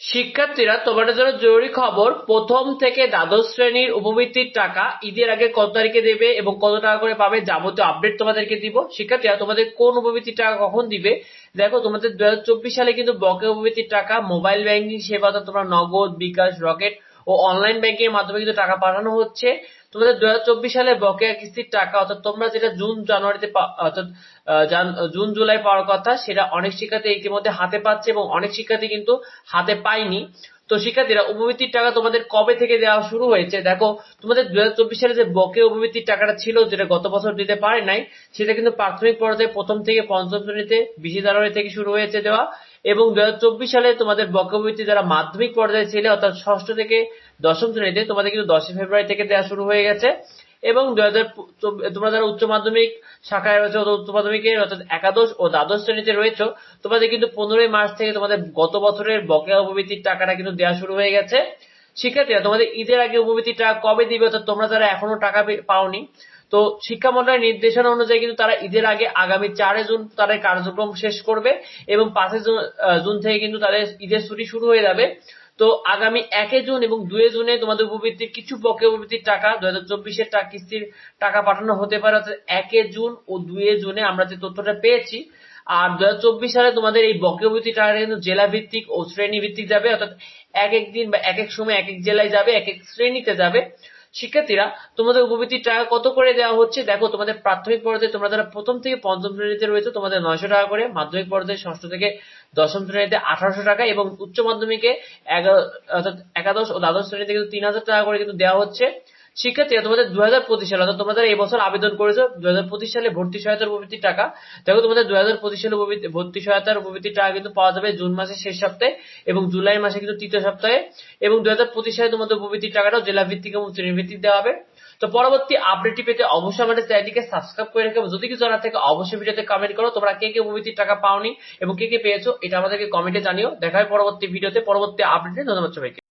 শিক্ষার্থীরা তোমাদের জন্য জরুরি খবর, প্রথম থেকে দ্বাদশ শ্রেণির উপবৃত্তির টাকা ঈদের আগে কত তারিখে দেবে এবং কত টাকা করে পাবে যাবতীয় আপডেট তোমাদেরকে দিব। শিক্ষার্থীরা, তোমাদের কোন উপবৃত্তির টাকা কখন দিবে? দেখো, তোমাদের দু হাজার চব্বিশ সালে কিন্তু বকে উপবৃত্তির টাকা মোবাইল ব্যাংকিং সেবা তোমরা নগদ, বিকাশ রকেট ও অনলাইন ব্যাংকিং এর মাধ্যমে কিন্তু টাকা পাঠানো হচ্ছে। তোমাদের দু সালে বকেয়া কিস্তির টাকা, অর্থাৎ তোমরা যেটা জুন জানুয়ারিতে অর্থাৎ জুন জুলাই পাওয়ার কথা, সেটা অনেক শিক্ষার্থী ইতিমধ্যে হাতে পাচ্ছে এবং অনেক শিক্ষার্থী কিন্তু হাতে পায়নি। তো শিক্ষার্থীরা, উপবৃত্তির টাকা তোমাদের কবে থেকে দেওয়া শুরু হয়েছে? দেখো, তোমাদের হাজার চব্বিশ সালে যে বকে উপবৃত্তির টাকাটা ছিল, যেটা গত বছর দিতে পারে নাই, সেটা কিন্তু প্রাথমিক পর্যায়ে প্রথম থেকে পঞ্চম শ্রেণীতে, বিশে জানুয়ারি থেকে শুরু হয়েছে দেওয়া। এবং দু হাজার চব্বিশ সালে তোমাদের বক্রবৃত্তি যারা মাধ্যমিক পর্যায়ে ছিল, অর্থাৎ ষষ্ঠ থেকে দশম শ্রেণীতে, তোমাদের কিন্তু দশই ফেব্রুয়ারি থেকে দেওয়া শুরু হয়ে গেছে। এবং দু হাজার তোমরা যারা উচ্চ মাধ্যমিক শাখায় রয়েছে উচ্চ মাধ্যমিকের, অর্থাৎ একাদশ ও দ্বাদশ শ্রেণীতে রয়েছে, তোমাদের কিন্তু পনেরোই মার্চ থেকে তোমাদের গত বছরের বকেয়া উপবৃত্তির টাকাটা কিন্তু দেওয়া শুরু হয়ে গেছে। শিক্ষার্থীরা, তোমাদের ঈদের আগে উপবৃত্তির টাকা কবে দিবে অর্থাৎ তোমরা যারা এখনও টাকা পাওনি, তো শিক্ষা মন্ত্রণালয়ের নির্দেশনা অনুযায়ী কিন্তু তারা ঈদের আগে আগামী চারে জুন তাদের কার্যক্রম শেষ করবে এবং পাঁচই জুন থেকে কিন্তু তাদের ঈদের ছুটি শুরু হয়ে যাবে। তো আগামী একে জুন এবং দুয়ে জুনে তোমাদের উপবৃত্তির কিছু পক্ষে উপবৃত্তির টাকা দু হাজার চব্বিশের কিস্তির টাকা পাঠানো হতে পারে, অর্থাৎ একে জুন ও দুয়ে জুনে আমরা যে তথ্যটা পেয়েছি আর দু হাজার চব্বিশ সালে তোমাদের এই টাকাটা কিন্তু জেলা ভিত্তিক ও শ্রেণি ভিত্তিক যাবে, অর্থাৎ এক এক দিন বা এক এক সময় এক এক জেলায় যাবে, এক এক শ্রেণীতে যাবে। শিক্ষার্থীরা, তোমাদের উপবৃত্তির টাকা কত করে দেওয়া হচ্ছে? দেখো, তোমাদের প্রাথমিক পর্যায়ে তোমরা যারা প্রথম থেকে পঞ্চম শ্রেণীতে রয়েছে তোমাদের নয়শো টাকা করে, মাধ্যমিক পর্যায়ে ষষ্ঠ থেকে দশম শ্রেণীতে আঠারোশো টাকা এবং উচ্চ মাধ্যমিকে এগারো, অর্থাৎ একাদশ ও দ্বাদশ শ্রেণীতে কিন্তু তিন হাজার টাকা করে কিন্তু দেওয়া হচ্ছে। শিক্ষার্থীরা তোমাদের দু হাজার পঁচিশ সালে, অর্থাৎ তোমরা যারা এই বছর আবেদন করেছ দু হাজার পঁচিশ সালে ভর্তি সহায়তার উপবৃত্তির টাকা। দেখো, তোমাদের দু হাজার পঁচিশ সালে ভর্তি সহায়তার উপবৃত্তির টাকা কিন্তু পাওয়া যাবে জুন মাসের শেষ সপ্তাহে এবং জুলাই মাসে কিন্তু তৃতীয় সপ্তাহে। এবং দু হাজার পঁচিশ সালে তোমাদের উপবৃত্তির টাকাটাও জেলা ভিত্তিক এবং শ্রেণি ভিত্তিক দেওয়া হবে। তো পরবর্তী আপডেটটি পেতে অবশ্যই আমাদের চ্যানেলটিকে সাবস্ক্রাইব করে রেখে যদি কিছু জানার থেকে, অবশ্যই ভিডিওতে কমেন্ট করো। তোমরা কে কে উপবৃত্তির টাকা পাওনি এবং কে কে পেয়েছ, এটা আমাদেরকে কমেন্টে জানিও। দেখা হয় পরবর্তী ভিডিওতে, পরবর্তী আপডেটে। ধন্যবাদ সবাইকে।